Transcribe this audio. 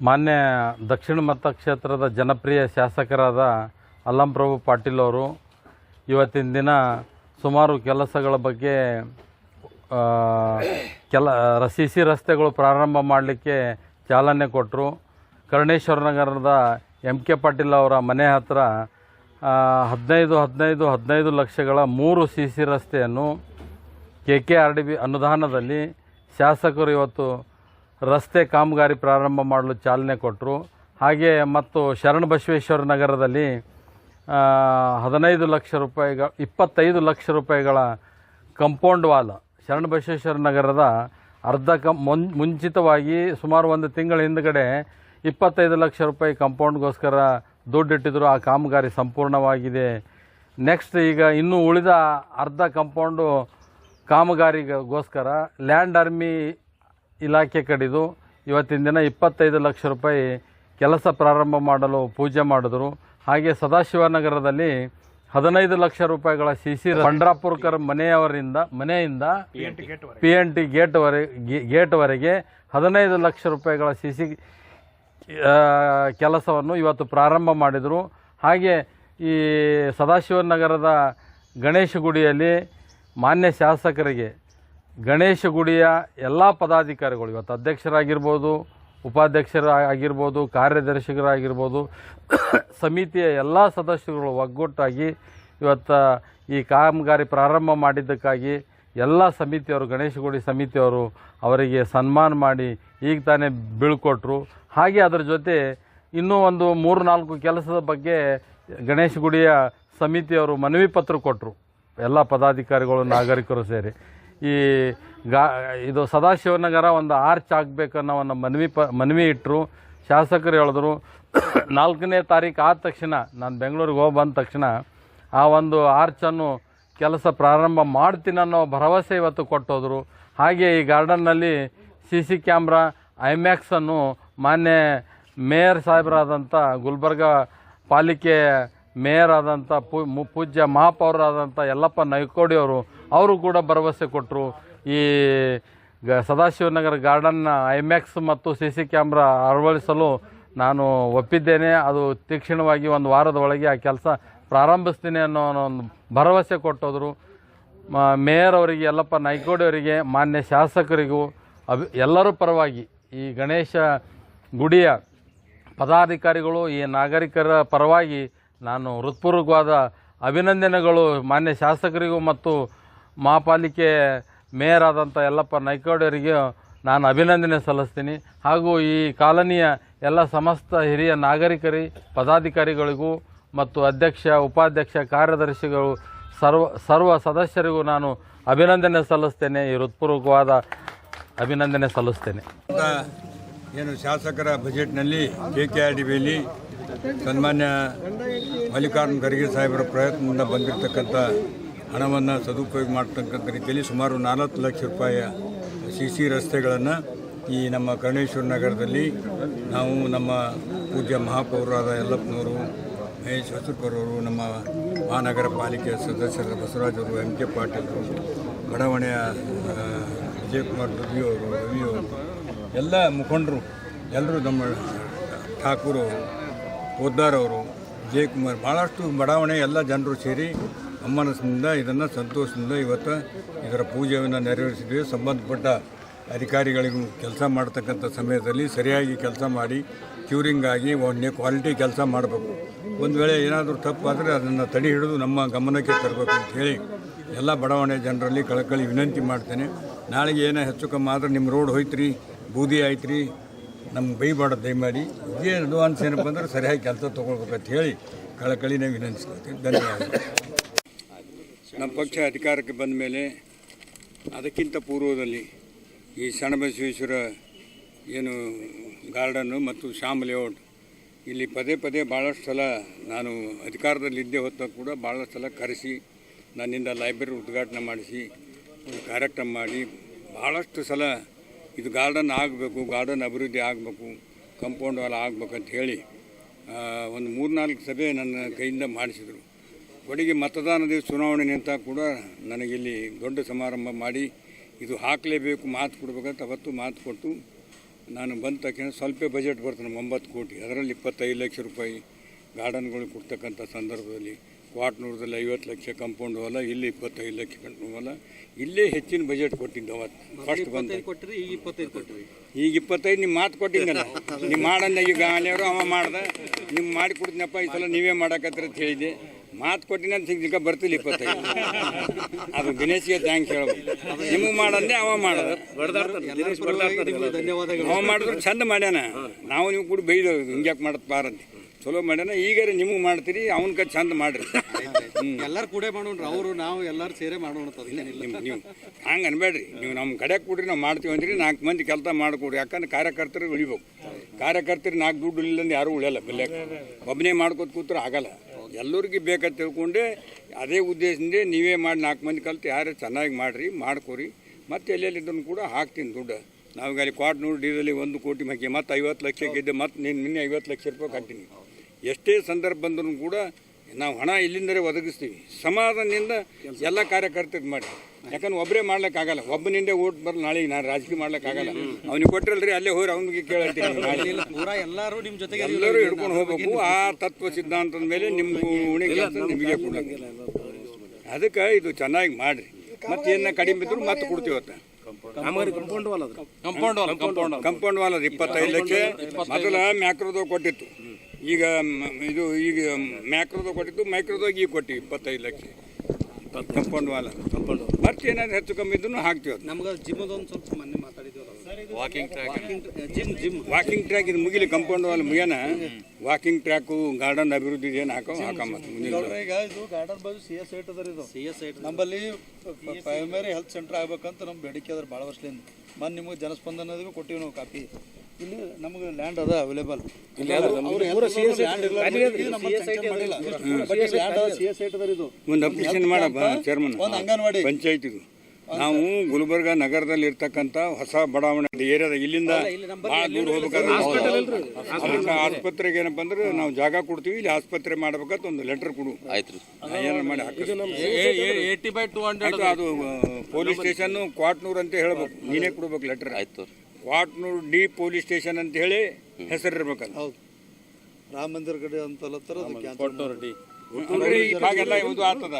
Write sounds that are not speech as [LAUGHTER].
ಮಾನ್ಯ ದಕ್ಷಿಣ ಮತಕ್ಷೇತ್ರದ ಜನಪ್ರಿಯ ಶಾಸಕರಾದ ಅಲ್ಲಂಪ್ರಭು ಪಾಟೀಲ್ ಅವರು ಇವತ್ತಿನ ದಿನ ಸುಮಾರು ಕೆಲಸಗಳ ಬಗ್ಗೆ ಕೆಲ ಸಿ ಸಿ ರಸ್ತೆಗಳು ಪ್ರಾರಂಭ ಮಾಡಲಿಕ್ಕೆ ಚಾಲನೆ ಕೊಟ್ಟರು ಕರ್ಣೇಶ್ವರ ನಗರದ ಎಂ ಕೆ ಪಾಟೀಲ್ ಅವರ ಮನೆ ಹತ್ತಿರ ಹದಿನೈದು ಹದಿನೈದು ಹದಿನೈದು ಲಕ್ಷಗಳ ಮೂರು ಸಿ ಸಿ ರಸ್ತೆಯನ್ನು K K R D B ಅನುದಾನದಲ್ಲಿ ಶಾಸಕರು ಇವತ್ತು ರಸ್ತೆ ಕಾಮಗಾರಿ ಪ್ರಾರಂಭ ಮಾಡಲು ಚಾಲನೆ ಕೊಟ್ಟರು. ಹಾಗೆ ಮತ್ತು ಶರಣ ಬಸವೇಶ್ವರ ನಗರದಲ್ಲಿ ಹದಿನೈದು ಲಕ್ಷ ರೂಪಾಯಿಗಳ ಇಪ್ಪತ್ತೈದು ಲಕ್ಷ ರೂಪಾಯಿಗಳ ಕಂಪೌಂಡ್ ವಾಲ್ ಶರಣ ಬಸವೇಶ್ವರ ನಗರದ ಅರ್ಧ ಕಂ ಮುಂಚಿತವಾಗಿ ಸುಮಾರು ಒಂದು ತಿಂಗಳ ಹಿಂದ್ಗಡೆ ಇಪ್ಪತ್ತೈದು ಲಕ್ಷ ರೂಪಾಯಿ ಕಂಪೌಂಡ್ಗೋಸ್ಕರ ದುಡ್ಡಿಟ್ಟಿದ್ರು. ಆ ಕಾಮಗಾರಿ ಸಂಪೂರ್ಣವಾಗಿದೆ. ನೆಕ್ಸ್ಟ್ ಈಗ ಇನ್ನೂ ಉಳಿದ ಅರ್ಧ ಕಂಪೌಂಡು ಕಾಮಗಾರಿಗೋಸ್ಕರ ಲ್ಯಾಂಡ್ ಆರ್ಮಿ ಇಲಾಖೆ ಕಡಿದು ಇವತ್ತಿನ ದಿನ ಇಪ್ಪತ್ತೈದು ಲಕ್ಷ ರೂಪಾಯಿ ಕೆಲಸ ಪ್ರಾರಂಭ ಮಾಡಲು ಪೂಜೆ ಮಾಡಿದ್ರು. ಹಾಗೆ ಸದಾಶಿವನಗರದಲ್ಲಿ ಹದಿನೈದು ಲಕ್ಷ ರೂಪಾಯಿಗಳ ಸಿ ಸಿ ಪಂಡ್ರಾಪುರ್ಕರ್ ಮನೆಯವರಿಂದ, ಮನೆಯಿಂದ ಪಿ ಎನ್ ಟಿ ಗೇಟ್ವರೆ ಗೇಟ್ವರೆಗೆ ಹದಿನೈದು ಲಕ್ಷ ರೂಪಾಯಿಗಳ ಸಿ ಸಿ ಕೆಲಸವನ್ನು ಇವತ್ತು ಪ್ರಾರಂಭ ಮಾಡಿದರು. ಹಾಗೆ ಈ ಸದಾಶಿವನಗರದ ಗಣೇಶ ಗುಡಿಯಲ್ಲಿ ಮಾನ್ಯ ಶಾಸಕರಿಗೆ ಗಣೇಶ ಗುಡಿಯ ಎಲ್ಲ ಪದಾಧಿಕಾರಿಗಳು ಇವತ್ತು ಅಧ್ಯಕ್ಷರಾಗಿರ್ಬೋದು ಉಪಾಧ್ಯಕ್ಷರ ಆಗಿರ್ಬೋದು ಕಾರ್ಯದರ್ಶಿಗಳಾಗಿರ್ಬೋದು, ಸಮಿತಿಯ ಎಲ್ಲ ಸದಸ್ಯರುಗಳು ಒಗ್ಗಟ್ಟಾಗಿ ಇವತ್ತು ಈ ಕಾಮಗಾರಿ ಪ್ರಾರಂಭ ಮಾಡಿದ್ದಕ್ಕಾಗಿ ಎಲ್ಲ ಸಮಿತಿಯವರು, ಗಣೇಶ ಗುಡಿ ಸಮಿತಿಯವರು ಅವರಿಗೆ ಸನ್ಮಾನ ಮಾಡಿ ಈಗ ತಾನೇ ಬೀಳ್ಕೊಟ್ರು. ಹಾಗೆ ಅದರ ಜೊತೆ ಇನ್ನೂ ಒಂದು ಮೂರು ನಾಲ್ಕು ಕೆಲಸದ ಬಗ್ಗೆ ಗಣೇಶ ಗುಡಿಯ ಸಮಿತಿಯವರು ಮನವಿ ಪತ್ರ ಕೊಟ್ಟರು ಎಲ್ಲ ಪದಾಧಿಕಾರಿಗಳು, ನಾಗರಿಕರು ಸೇರಿ. ಈ ಗಾ, ಇದು ಸದಾಶಿವನಗರ ಒಂದು ಆರ್ಚ್ ಆಗಬೇಕನ್ನೋ ಒಂದು ಮನವಿ ಪ, ಮನವಿ ಇಟ್ಟರು ಶಾಸಕರು ಹೇಳಿದ್ರು, [COUGHS] ನಾಲ್ಕನೇ ತಾರೀಕು ಆದ ತಕ್ಷಣ, ನಾನು ಬೆಂಗಳೂರಿಗೆ ಹೋಗಿ ಬಂದ ತಕ್ಷಣ, ಆ ಒಂದು ಆರ್ಚನ್ನು ಕೆಲಸ ಪ್ರಾರಂಭ ಮಾಡ್ತೀನಿ ಅನ್ನೋ ಭರವಸೆ ಇವತ್ತು ಕೊಟ್ಟೋದ್ರು. ಹಾಗೆ ಈ ಗಾರ್ಡನ್ನಲ್ಲಿ ಸಿ ಸಿ ಕ್ಯಾಮ್ರಾ ಐಮ್ಯಾಕ್ಸನ್ನು ಮಾನ್ಯ ಮೇಯರ್ ಸಾಹೇಬರಾದಂಥ ಗುಲ್ಬರ್ಗ ಪಾಲಿಕೆ ಮೇಯರ್ ಆದಂಥ ಪೂ ಪೂಜ್ಯ ಮಹಾಪೌರಾದಂಥ ಯಲ್ಲಪ್ಪ ನೈಕೋಡಿ ಅವರು ಕೂಡ ಭರವಸೆ ಕೊಟ್ಟರು ಈ ಗ, ಸದಾಶಿವನಗರ ಗಾರ್ಡನ್ನ ಐಮ್ಯಾಕ್ಸ್ ಮತ್ತು ಸಿ ಸಿ ಕ್ಯಾಮ್ರಾ ಅಳವಡಿಸಲು ನಾನು ಒಪ್ಪಿದ್ದೇನೆ. ಅದು ತೀಕ್ಷ್ಣವಾಗಿ ಒಂದು ವಾರದ ಒಳಗೆ ಆ ಕೆಲಸ ಪ್ರಾರಂಭಿಸ್ತೀನಿ ಅನ್ನೋ ಒಂದು ಭರವಸೆ ಕೊಟ್ಟೋದ್ರು. ಮೇಯರ್ ಅವರಿಗೆ ಎಲ್ಲಪ್ಪ ನಾಯ್ಕೋಡಿಯವರಿಗೆ ಅವರಿಗೆ, ಮಾನ್ಯ ಶಾಸಕರಿಗೂ, ಅಭಿ, ಎಲ್ಲರೂ ಪರವಾಗಿ ಈ ಗಣೇಶ ಗುಡಿಯ ಪದಾಧಿಕಾರಿಗಳು, ಈ ನಾಗರಿಕರ ಪರವಾಗಿ ನಾನು ಹೃತ್ಪೂರ್ವಕವಾದ ಅಭಿನಂದನೆಗಳು ಮಾನ್ಯ ಶಾಸಕರಿಗೂ ಮತ್ತು ಮಹಾಪಾಲಿಕೆ ಮೇಯರ್ ಆದಂಥ ಯಲ್ಲಪ್ಪ ನಾನು ಅಭಿನಂದನೆ ಸಲ್ಲಿಸ್ತೀನಿ. ಹಾಗೂ ಈ ಕಾಲನಿಯ ಎಲ್ಲ ಸಮಸ್ತ ಹಿರಿಯ ನಾಗರಿಕರಿ, ಪದಾಧಿಕಾರಿಗಳಿಗೂ ಮತ್ತು ಅಧ್ಯಕ್ಷ, ಉಪಾಧ್ಯಕ್ಷ, ಕಾರ್ಯದರ್ಶಿಗಳು, ಸರ್ವ ಸರ್ವ ಸದಸ್ಯರಿಗೂ ನಾನು ಅಭಿನಂದನೆ ಸಲ್ಲಿಸ್ತೇನೆ. ಈ ಹೃತ್ಪೂರ್ವಕವಾದ ಅಭಿನಂದನೆ ಸಲ್ಲಿಸ್ತೇನೆ. ಏನು ಶಾಸಕರ ಬಜೆಟ್ನಲ್ಲಿ ಕೆ ಕೆ ಆರ್ ಡಿ ಬಿಯಲ್ಲಿ ಸನ್ಮಾನ್ಯ ಮಲ್ಲಿಕಾರ್ಜುನ ಖರ್ಗೆ ಸಾಹೇಬರ ಪ್ರಯತ್ನದಿಂದ ಬಂದಿರತಕ್ಕಂಥ ಹಣವನ್ನು ಸದುಪಯೋಗ ಮಾಡ್ತಕ್ಕಂಥ ರೀತಿಯಲ್ಲಿ ಸುಮಾರು ನಾಲ್ಕು ಲಕ್ಷ ರೂಪಾಯಿಯ ಸಿ ಸಿ ರಸ್ತೆಗಳನ್ನು ಈ ನಮ್ಮ ಕರ್ಣೇಶ್ವರ ನಗರದಲ್ಲಿ ನಾವು ನಮ್ಮ ಪೂಜ್ಯ ಮಹಾಪೌರಾದ ಯಲ್ಲಪ್ಪನವರು, ಮಹೇಶ್ ಹೊಸಕರವರು ನಮ್ಮ ಮಹಾನಗರ ಪಾಲಿಕೆಯ ಸದಸ್ಯರ ಬಸವರಾಜ್ ಅವರು, ಎಂ ಕೆ ಪಾಟೀಲರು ಬಡಾವಣೆಯ ವಿಜಯಕುಮಾರ್ ರವಿಯವರು ರವಿಯವರು ಎಲ್ಲ ಮುಖಂಡರು, ಎಲ್ಲರೂ ನಮ್ಮ ಠಾಕೂರ್ ಅವರು, ಪೋದ್ದಾರ್ ಅವರು, ವಿಜಯಕುಮಾರ್ ಭಾಳಷ್ಟು ಬಡಾವಣೆ ಎಲ್ಲ ಜನರು ಸೇರಿ ಅಮ್ಮನಸಿನಿಂದ ಇದನ್ನು ಸಂತೋಷದಿಂದ ಇವತ್ತು ಇದರ ಪೂಜೆಯನ್ನು ನೆರವೇರಿಸಿದ್ವಿ. ಸಂಬಂಧಪಟ್ಟ ಅಧಿಕಾರಿಗಳಿಗೂ ಕೆಲಸ ಮಾಡ್ತಕ್ಕಂಥ ಸಮಯದಲ್ಲಿ ಸರಿಯಾಗಿ ಕೆಲಸ ಮಾಡಿ, ಕ್ಯೂರಿಂಗ್ ಆಗಿ, ಒಳ್ಳೆ ಕ್ವಾಲಿಟಿ ಕೆಲಸ ಮಾಡಬೇಕು. ಒಂದು ವೇಳೆ ಏನಾದರೂ ತಪ್ಪಾದರೆ ಅದನ್ನು ತಡೆ ಹಿಡಿದು ನಮ್ಮ ಗಮನಕ್ಕೆ ತರಬೇಕು ಅಂತ ಹೇಳಿ ಎಲ್ಲ ಬಡಾವಣೆ ಜನರಲ್ಲಿ ಕಳಕಳಿ ವಿನಂತಿ ಮಾಡ್ತೇನೆ. ನಾಳೆಗೆ ಏನೋ ಹೆಚ್ಚು ಕಮ್ಮಿ ಆದರೆ ನಿಮ್ಮ ರೋಡ್ ಹೋಯ್ತ್ರಿ, ಬೂದಿ ಆಯ್ತ್ರಿ ನಮ್ಗೆ ಬೈಬಾರ್ದು ದಯಮಾಡಿ ಏನು ಅಡ್ವಾನ್ಸ್ ಏನಪ್ಪ ಅಂದ್ರೆ ಸರಿಯಾಗಿ ಕೆಲಸ ತೊಗೊಳ್ಬೇಕಂತ ಹೇಳಿ ಕಳಕಳಿನೇ ವಿನಂತಿಸ್ಕೊಳ್ತೀನಿ. ಧನ್ಯವಾದ ನಮ್ಮ ಪಕ್ಷ ಅಧಿಕಾರಕ್ಕೆ ಬಂದ ಮೇಲೆ ಅದಕ್ಕಿಂತ ಪೂರ್ವದಲ್ಲಿ ಈ ಸಣ್ಣಬಸವೇಶ್ವರ ಏನು ಗಾರ್ಡನ್ನು ಮತ್ತು ಶ್ಯಾಮ್ ಲೇಔಟ್, ಇಲ್ಲಿ ಪದೇ ಪದೇ ಭಾಳಷ್ಟು ಸಲ ನಾನು ಅಧಿಕಾರದಲ್ಲಿದ್ದೇ ಹೊತ್ತ ಕೂಡ ಭಾಳಷ್ಟು ಸಲ ಕರೆಸಿ, ನನ್ನಿಂದ ಲೈಬ್ರರಿ ಉದ್ಘಾಟನೆ ಮಾಡಿಸಿ, ಒಂದು ಕಾರ್ಯಕ್ರಮ ಮಾಡಿ ಭಾಳಷ್ಟು ಸಲ ಇದು ಗಾರ್ಡನ್ ಆಗಬೇಕು, ಗಾರ್ಡನ್ ಅಭಿವೃದ್ಧಿ ಆಗಬೇಕು, ಕಂಪೌಂಡ್ ವಾಲ್ ಆಗಬೇಕಂತ ಹೇಳಿ ಒಂದು ಒಂದು ಮೂರ್ನಾಲ್ಕು ಸಭೆ ನನ್ನ ಕೈಯಿಂದ ಮಾಡಿಸಿದರು. ಕೊನೆಗೆ ಮತದಾನದ ಚುನಾವಣೆ ನಿಂತ ಕೂಡ ನನಗಿಲ್ಲಿ ದೊಡ್ಡ ಸಮಾರಂಭ ಮಾಡಿ ಇದು ಹಾಕಲೇಬೇಕು ಮಾತು ಕೊಡ್ಬೇಕಂತ ಅವತ್ತು ಮಾತು ಕೊಟ್ಟು ನಾನು ಬಂದ ತಕ್ಷಣ ಸ್ವಲ್ಪ ಬಜೆಟ್ ಬರ್ತದೆ ನಮ್ಮ ಒಂಬತ್ತು ಕೋಟಿ. ಅದರಲ್ಲಿ ಇಪ್ಪತ್ತೈದು ಲಕ್ಷ ರೂಪಾಯಿ ಗಾರ್ಡನ್ಗಳು ಕೊಡ್ತಕ್ಕಂಥ ಸಂದರ್ಭದಲ್ಲಿ ಕ್ವಾಟ್ನೂರದಲ್ಲಿ ಐವತ್ತು ಲಕ್ಷ ಕಂಪೌಂಡ್ ಹೊಲ ಇಲ್ಲಿ ಇಪ್ಪತ್ತೈದು ಲಕ್ಷ ಕಂಪೌಂಡ್ ಹೊಲ. ಇಲ್ಲೇ ಹೆಚ್ಚಿನ ಬಜೆಟ್ ಕೊಟ್ಟಿದ್ದು ಅವತ್ತು ಫಸ್ಟ್ ಬಂದು ಕೊಟ್ಟರೆ ಈಗ ಇಪ್ಪತ್ತೈದು ಕೊಟ್ಟಿರಿ ಈಗ ಇಪ್ಪತ್ತೈದು ನಿಮ್ಮ ಮಾತು ಕೊಟ್ಟಿದ್ದಲ್ಲ. ನೀವು ಮಾಡಂದ ಈಗ ಅವ ಮಾಡ್ದೆ. ನಿಮ್ಮ ಮಾಡಿ ಕೊಡ್ತೀನಪ್ಪ ಈ ಸಲ ನೀವೇ ಮಾಡಕತ್ತಿರ ಅಂತ ಹೇಳಿದ್ದೆ. ಮಾತು ಕೊಟ್ಟಿನ ಸಿಗ್ಲಿಕ್ಕೆ ಬರ್ತಿಲ್ಲ ಇಪ್ಪತ್ತೈದು. ಅದು ದಿನೇಶ್ಗೆ ಥ್ಯಾಂಕ್ಸ್ ಹೇಳ್ಬೇಕು. ನಿಮಗೆ ಮಾಡಂದೆ ಅವ ಮಾಡೋದು. ಧನ್ಯವಾದಗಳು. ಅವ ಮಾಡಿದ್ರು ಚಂದ ಮಾಡ್ಯಾನ. ನಾವು ನೀವು ಕೂಡ ಬೈದ ಹಿಂಗ್ಯಾಕೆ ಮಾಡತ್ ಬಾರಂತೆ ಚಲೋ ಮಾಡ್ಯಾನ. ಈಗಾರ ನಿಮಗೆ ಮಾಡ್ತೀರಿ ಅವನ ಕಡೆ ಚಂದ ಮಾಡ್ರಿ. ಎಲ್ಲಾರು ಕೂಡ ಮಾಡೋಣ್ರಿ ಅವರು ನಾವು ಎಲ್ಲಾರು ಸೇರೆ ಮಾಡೋಣ ನೀವು ಹಂಗೆ ಅನ್ಬೇಡ್ರಿ ನೀವು ನಮ್ಮ ಕಡೆ ಕೊಡ್ರಿ ನಾವು ಮಾಡ್ತೀವಿ ಅಂದ್ರಿ ನಾಲ್ಕು ಮಂದಿ ಕೆಲಸ ಮಾಡಿಕೊಡ್ರಿ. ಯಾಕಂದ್ರೆ ಕಾರ್ಯಕರ್ತರು ಉಳಿಬೇಕು. ಕಾರ್ಯಕರ್ತರು ನಾಲ್ಕು ದುಡ್ಡು ಇಲ್ಲಂದ್ರೆ ಯಾರು ಉಳಿಯಲ್ಲ ಬೆಲೆ ಒಬ್ಬನೇ ಮಾಡ್ಕೊತ ಕೂತ್ರೆ ಆಗಲ್ಲ. ಎಲ್ಲರಿಗೂ ಬೇಕಂತ ತಿಳ್ಕೊಂಡೆ, ಅದೇ ಉದ್ದೇಶದಿಂದ ನೀವೇ ಮಾಡಿ ನಾಲ್ಕು ಮಂದಿ ಕಲ್ತು, ಯಾರೇ ಚೆನ್ನಾಗಿ ಮಾಡಿರಿ, ಮಾಡ್ಕೊರಿ. ಮತ್ತೆ ಎಲ್ಲೆಲ್ಲಿದ್ದನ್ನು ಕೂಡ ಹಾಕ್ತೀನಿ ದುಡ್ಡು. ನಾವೀಗ ಅಲ್ಲಿ ನೋಡಿ ಡೀಸಲ್ಲಿ ಒಂದು ಕೋಟಿ ಮಕ್ಕಿ ಮತ್ತು ಐವತ್ತು ಲಕ್ಷಕ್ಕೆ ಇದ್ದೆ, ಮತ್ತು ನೀನು ನಿನ್ನೆ ಐವತ್ತು ಲಕ್ಷ ರೂಪಾಯಿ ಹಾಕ್ತೀನಿ ಎಷ್ಟೇ ಸಂದರ್ಭ ಬಂದರೂ ಕೂಡ ನಾವು ಹಣ ಇಲ್ಲಿಂದಲೇ ಒದಗಿಸ್ತೀವಿ. ಸಮಾಧಾನದಿಂದ ಎಲ್ಲ ಕಾರ್ಯಕರ್ತರಿಗೆ ಮಾಡಿ. ಯಾಕಂದ್ರೆ ಒಬ್ಬರೇ ಮಾಡ್ಲಿಕ್ಕಾಗಲ್ಲ. ಒಬ್ಬನಿಂದ ಓಟ್ ಬರಲ್ಲ ನಾಳೆ ನಾನು ರಾಜಕೀಯ ಮಾಡ್ಲಿಕ್ಕಾಗಲ್ಲ. ಅವ್ನಿಗೆ ಕೊಟ್ಟಿರಲ್ರಿ ಅಲ್ಲೇ ಹೋಗಿ ಅವನಿಗೆ ಕೇಳ್ತೀನಿ ಪೂರಾ ಎಲ್ಲಾರು ಜೊತೆಗೆ ಎಲ್ಲರೂ ಹಿಡ್ಕೊಂಡು ಹೋಗ್ಬೇಕು. ಆ ತತ್ವ ಸಿದ್ಧಾಂತದ ಮೇಲೆ ನಿಮ್ಮ ಉಣಿಗೆ ನಿಮಗೆ ಅದಕ್ಕೆ ಇದು ಚೆನ್ನಾಗಿ ಮಾಡ್ರಿ. ಮತ್ತೆ ಏನ ಕಡಿಮೆ ಇದ್ರು ಮತ್ತೆ ಕೊಡ್ತೀವಿ ಅವತ್ತ. Compound wall compound wall compound compound wall ಅದು. ಇಪ್ಪತ್ತೈದು ಲಕ್ಷ. ಮೊದಲ ಮ್ಯಾಕ್ರೋದಾಗ ಕೊಟ್ಟಿತ್ತು. ಈಗ ಇದು ಈಗ ಮ್ಯಾಕ್ರೋದಾಗ ಕೊಟ್ಟಿತ್ತು ಮೈಕ್ರೋದಾಗ ಈಗ ಕೊಟ್ಟಿ ಇಪ್ಪತ್ತೈದು ಲಕ್ಷ. ಕಂಪೌಂಡ್ ವಾಲ್ ಕಂಪೌಂಡ್ ಮತ್ತೆ ಏನಾದ್ರು ಹೆಚ್ಚು ಕಮ್ಮಿ ಇದ್ರು ಹಾಕ್ತೀವಿ ಅದು. ನಮ್ಗೆ ಜಿಮ್ ಅದೊಂದು ಸ್ವಲ್ಪ ಮೊನ್ನೆ ಮಾತಾಡಿದ್ವಿ walking track gym gym walking track ಇದು ಮುಗಿಲಿ ಕಂಪೌಂಡ್ ವಾಲ್ ಮುಗಿಯನ? ವಾಕಿಂಗ್ ಟ್ರ್ಯಾಕು ಗಾರ್ಡನ್ ಅಭಿವೃದ್ಧಿ ಏನು ಹಾಕೋ? ಹಾಕಂಬತ್ತು ಮುಂದಿನ. ಈಗ ಇದು ಗಾರ್ಡನ್ ಬಾಜು ಸಿ ಎಸ್ ಐಟ್ ಅದ ಇದು. ಸಿ ಎಸ್ ಐಟ್ ನಮ್ಮಲ್ಲಿ ಪ್ರೈಮರಿ ಹೆಲ್ತ್ ಸೆಂಟರ್ ಆಗ್ಬೇಕಂತ ನಮ್ಮ ಬೇಡಿಕೆ ಅದ್ರ ಭಾಳ ವರ್ಷದಿಂದ. ಮೊನ್ನೆ ನಿಮಗೆ ಜನಸ್ಪಂದನದಿಗೂ ಕೊಟ್ಟಿವಿ ನಾವು ಕಾಪಿ. ಇಲ್ಲಿ ನಮಗೆ ಲ್ಯಾಂಡ್ ಅದ ಅವೈಲೇಬಲ್ ಸಿ ಎಸ್ ಐಟ್ ಅದ ಇದು. ಒಂದು ಅಪ್ಲಿಕೇಶನ್ ಮಾಡಪ್ಪ ಚೇರ್ಮನ್ ಒಂದು ಅಂಗನವಾಡಿ. ಪಂಚಾಯತಿಗೂ ಇದು ನಾವು ಗುಲ್ಬರ್ಗ ನಗರದಲ್ಲಿ ಇರ್ತಕ್ಕಂಥ ಹೊಸ ಬಡಾವಣೆ ಏರಿಯಾದ ಇಲ್ಲಿಂದ ಭಾಳ ದೂರ ಹೋಗ್ಬೇಕಾದ್ರೆ ಆಸ್ಪತ್ರೆಗೆ ಏನಪ್ಪ ಅಂದ್ರೆ ನಾವು ಜಾಗ ಕೊಡ್ತೀವಿ ಇಲ್ಲಿ ಆಸ್ಪತ್ರೆ ಮಾಡ್ಬೇಕಂತ ಒಂದು ಲೆಟರ್ ಕೊಡು. ಆಯ್ತು ಏನಾರು ಮಾಡಿ ಹಾಕಿ ಅದು ಪೊಲೀಸ್ ಸ್ಟೇಷನ್ ಕ್ವಾಟ್ನೂರ್ ಅಂತ ಹೇಳ್ಬೇಕು. ನೀನೇ ಕೊಡ್ಬೇಕು ಲೆಟರ್ ಆಯ್ತು ಕ್ವಾಟ್ನೂರ್ ಡಿ ಪೊಲೀಸ್ ಸ್ಟೇಷನ್ ಅಂತ ಹೇಳಿ ಹೆಸರಿರ್ಬೇಕಲ್ಲ. ಹೌದು. ರಾಮ ಮಂದಿರ ಕಡೆ ಅಂತಲ್ಲ ಕ್ಯಾನ್ಸಲ್ ಅಂದ್ರೆ ಈಗ ಹಾಗೆಲ್ಲ ಇದು ಆಗ್ತದ.